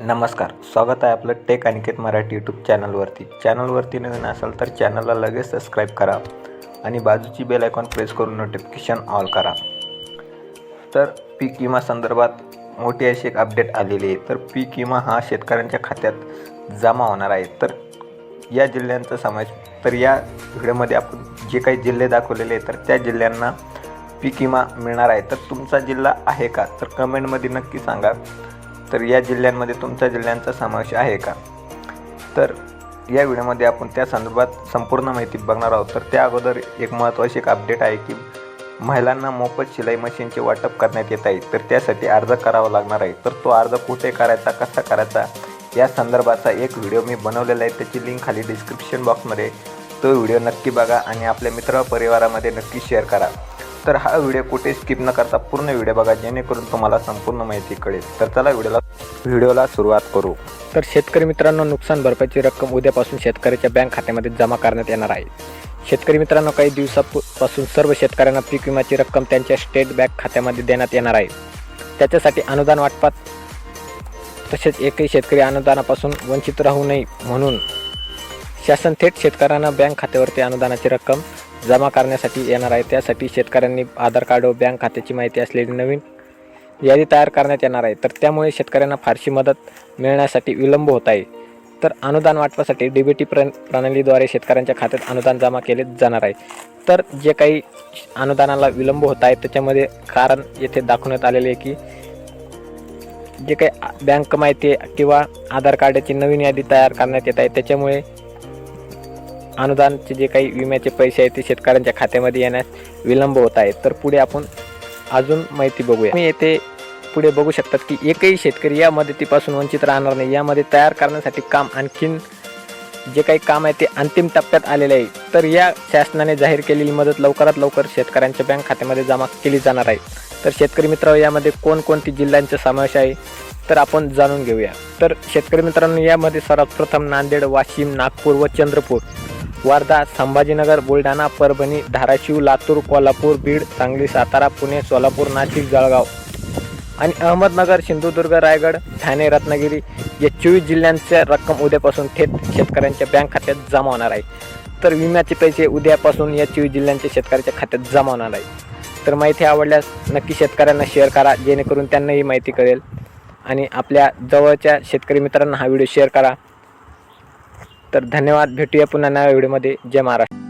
नमस्कार स्वागत आहे आपलं टेक अनिकेत मराठी यूट्यूब चॅनलवरती. चॅनलवरती नवीन असाल तर चॅनलला लगेच सबस्क्राईब करा आणि बाजूची बेल आयकॉन प्रेस करून नोटिफिकेशन ऑल करा. तर पीक विमा संदर्भात मोठी अशी एक अपडेट आलेली आहे. तर पीक विमा हा शेतकऱ्यांच्या खात्यात जमा होणार आहे. तर या जिल्ह्यांचा समावेश तर या व्हिडिओमध्ये आपण जे काही जिल्हे दाखवलेले आहेत तर त्या जिल्ह्यांना पीक विमा मिळणार आहे. तर तुमचा जिल्हा आहे का? तर कमेंटमध्ये नक्की सांगा. तर या जिल्ह्यांमध्ये तुमच्या जिल्ह्यांचा समावेश आहे का? तर या व्हिडिओमध्ये आपण त्या संदर्भात संपूर्ण माहिती बघणार आहोत. तर त्या अगोदर एक महत्त्वाची एक अपडेट आहे की महिलांना मोफत शिलाई मशीनचे वाटप करण्यात येत आहे. तर त्यासाठी अर्ज करावा लागणार आहे. तर तो अर्ज कुठे करायचा कसा करायचा या संदर्भाचा एक व्हिडिओ मी बनवलेला आहे. त्याची लिंक खाली डिस्क्रिप्शन बॉक्समध्ये तो व्हिडिओ नक्की बघा आणि आपल्या मित्र परिवारामध्ये नक्की शेअर करा. तर हा व्हिडिओ कुठे स्किप न करता पूर्ण व्हिडिओ बघा जेणेकरून तुम्हाला संपूर्ण माहिती कळेल. तर चला व्हिडिओला व्हिडिओला सुरुवात करू. तर शेतकरी मित्रांनो नुकसान भरपाईची रक्कम उद्यापासून शेतकऱ्याच्या बँक खात्यामध्ये जमा करण्यात येणार आहे. शेतकरी मित्रांनो काही दिवसापासून सर्व शेतकऱ्यांना पीक विम्याची रक्कम त्यांच्या स्टेट बँक खात्यामध्ये देण्यात येणार आहे. त्याच्यासाठी अनुदान वाटपात तसेच एकही शेतकरी अनुदानापासून वंचित राहू नये म्हणून शासन थेट शेतकऱ्यांना बँक खात्यावरती अनुदानाची रक्कम जमा करण्यासाठी येणार आहे. त्यासाठी शेतकऱ्यांनी आधार कार्ड व बँक खात्याची माहिती असलेली नवीन यादी तयार करण्यात येणार आहे. तर त्यामुळे शेतकऱ्यांना फारशी मदत मिळण्यासाठी विलंब होत आहे. तर अनुदान वाटपासाठी डी बी टी प्र प्रणालीद्वारे शेतकऱ्यांच्या खात्यात अनुदान जमा केले जाणार आहे. तर जे काही अनुदानाला विलंब होत आहे त्याच्यामध्ये कारण येथे दाखवण्यात आलेले आहे की जे काही बँक माहिती आहे किंवा आधार कार्डाची नवीन यादी तयार करण्यात येत आहे त्याच्यामुळे अनुदानचे जे काही विम्याचे पैसे आहेत ते शेतकऱ्यांच्या खात्यामध्ये येण्यास विलंब होत आहे तर पुढे आपण अजून माहिती बघूया. मी येथे पुढे बघू शकतात की एकही शेतकरी या मदतीपासून वंचित राहणार नाही. यामध्ये तयार करण्यासाठी काम आणखीन जे काही काम आहे ते अंतिम टप्प्यात आलेले आहे. तर या शासनाने जाहीर केलेली मदत लवकरात लवकर शेतकऱ्यांच्या बँक खात्यामध्ये जमा केली जाणार आहे. तर शेतकरी मित्र यामध्ये कोणकोणती जिल्ह्यांचा समावेश आहे? तर आपण जाणून घेऊया. तर शेतकरी मित्रांनो यामध्ये सर्वात प्रथम नांदेड वाशिम नागपूर व चंद्रपूर. वर्धा संभाजीनगर बुलढाणा परभणी धाराशिव लातूर कोल्हापूर बीड सांगली सातारा पुणे सोलापूर नाशिक जळगाव आणि अहमदनगर सिंधुदुर्ग रायगड ठाणे रत्नागिरी या चोवीस जिल्ह्यांच्या रक्कम उद्यापासून थेट शेतकऱ्यांच्या बँक खात्यात जमा होणार आहे. तर विम्याचे पैसे उद्यापासून या चोवीस जिल्ह्यांच्या शेतकऱ्याच्या खात्यात जमा होणार आहे. तर माहिती आवडल्यास नक्की शेतकऱ्यांना शेअर करा जेणेकरून त्यांना ही माहिती कळेल. आणि आपल्या जवळच्या शेतकरी मित्रांना हा व्हिडिओ शेअर करा. तर धन्यवाद. भेटूया पुन्हा नव्या व्हिडिओमध्ये. जय महाराष्ट्र.